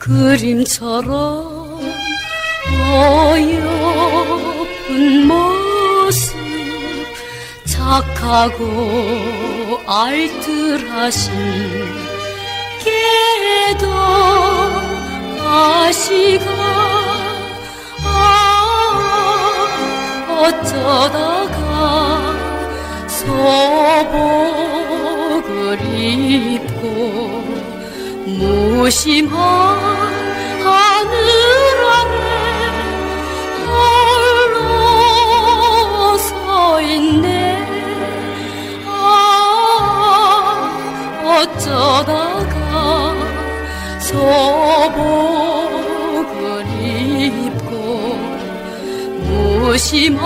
그림처럼 어여쁜 모습 착하고 알뜰하신 깨도 아시가 아 어쩌다가 소복을 입고 무심한 하늘 아래 홀로 서 있네. 아 어쩌다가 소복을 입고 무심한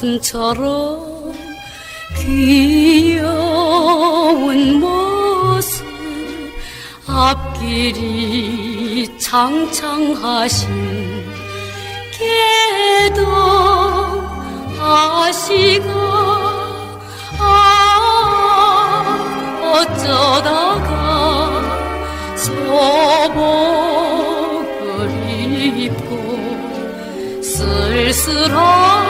사슴처럼 귀여운 모습 앞길이 장창하신 개도 아시가 아 어쩌다가 소복을 입고 쓸쓸한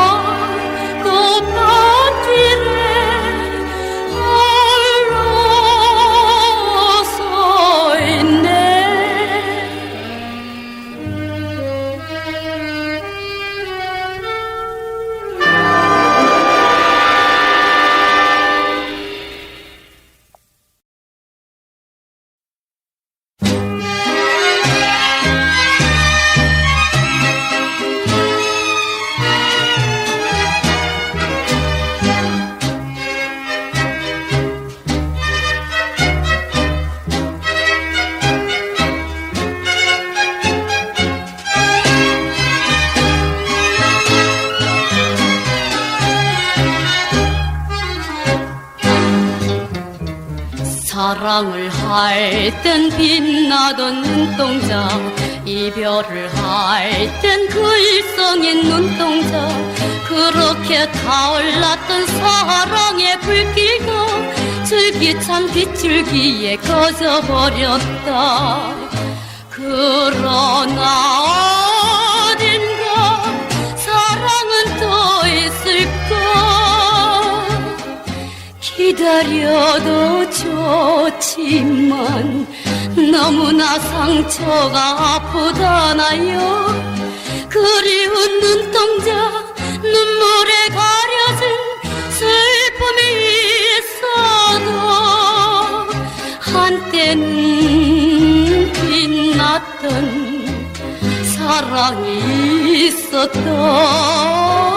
사랑을 할 땐 빛나던 눈동자 이별을 할땐그 일성인 눈동자. 그렇게 타올랐던 사랑의 불길도 줄기찬 빗줄기에 꺼져버렸다. 그러나 좋지만 너무나 상처가 아프잖아요? 그리운 눈동자 눈물에 가려진 슬픔이 있어도 한때는 빛났던 사랑이 있었던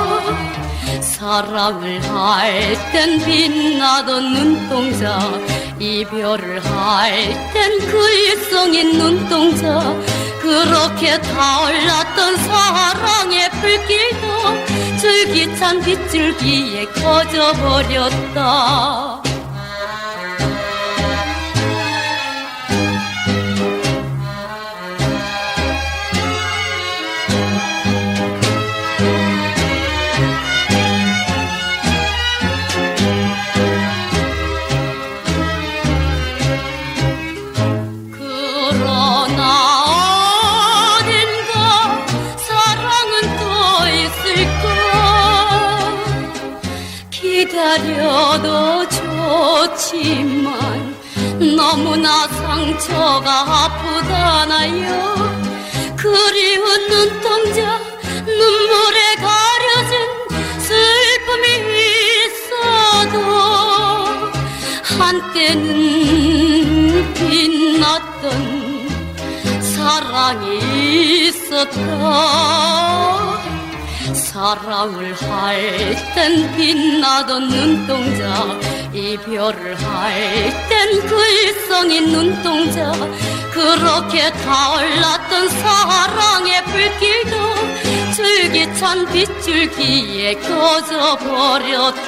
사랑을 할 땐 빛나던 눈동자 이별을 할 땐 그 일성인 눈동자. 그렇게 타올랐던 사랑의 불길도 줄기찬 빗줄기에 꺼져버렸다 저도 좋지만 너무나 상처가 아프잖아요? 그리운 눈동자 눈물에 가려진 슬픔이 있어도 한때는 빛났던 사랑이 있었다. 사랑을 할 땐 빛나던 눈동자 이별을 할땐그 일성인 눈동자. 그렇게 타올랐던 사랑의 불길도 줄기찬 빗줄기에 꺼져버렸다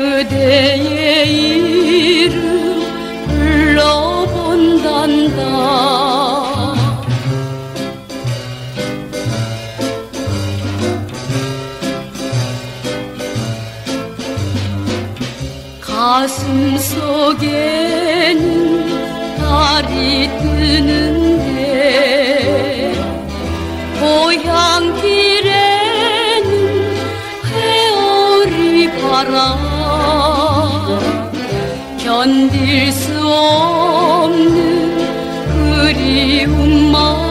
그대의 이름 불러본단다. 가슴 속에는 달이 뜨는 견딜 수 없는 그리움만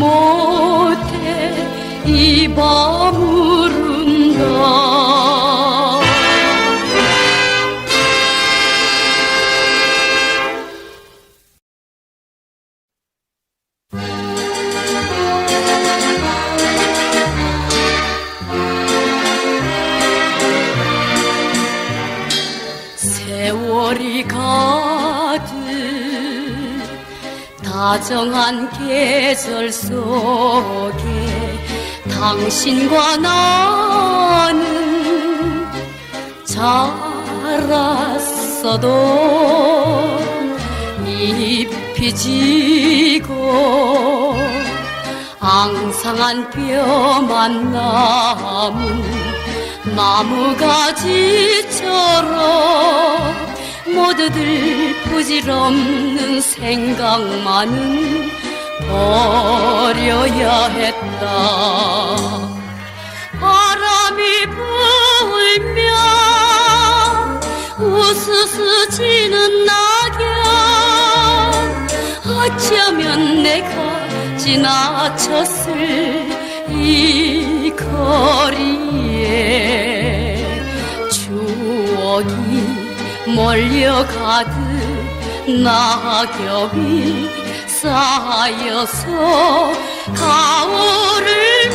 가느 다정한 계절 속에 당신과 나는 자랐어도 잎이 지고 앙상한 뼈만 남은 나무가지처럼 모두들 부질없는 생각만은 버려야 했다. 바람이 불면 우스스 지는 낙엽. 어쩌면 내가 지나쳤을 이 거리 몰려가듯 낙엽이 쌓여서 가을을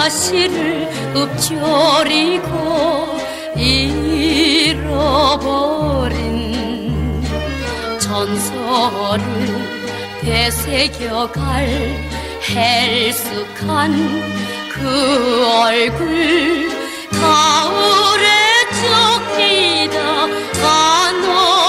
다시를 읊조리고 잃어버린 전설을 되새겨갈 헬쑥한 그 얼굴 가을에 쫓기다 다놓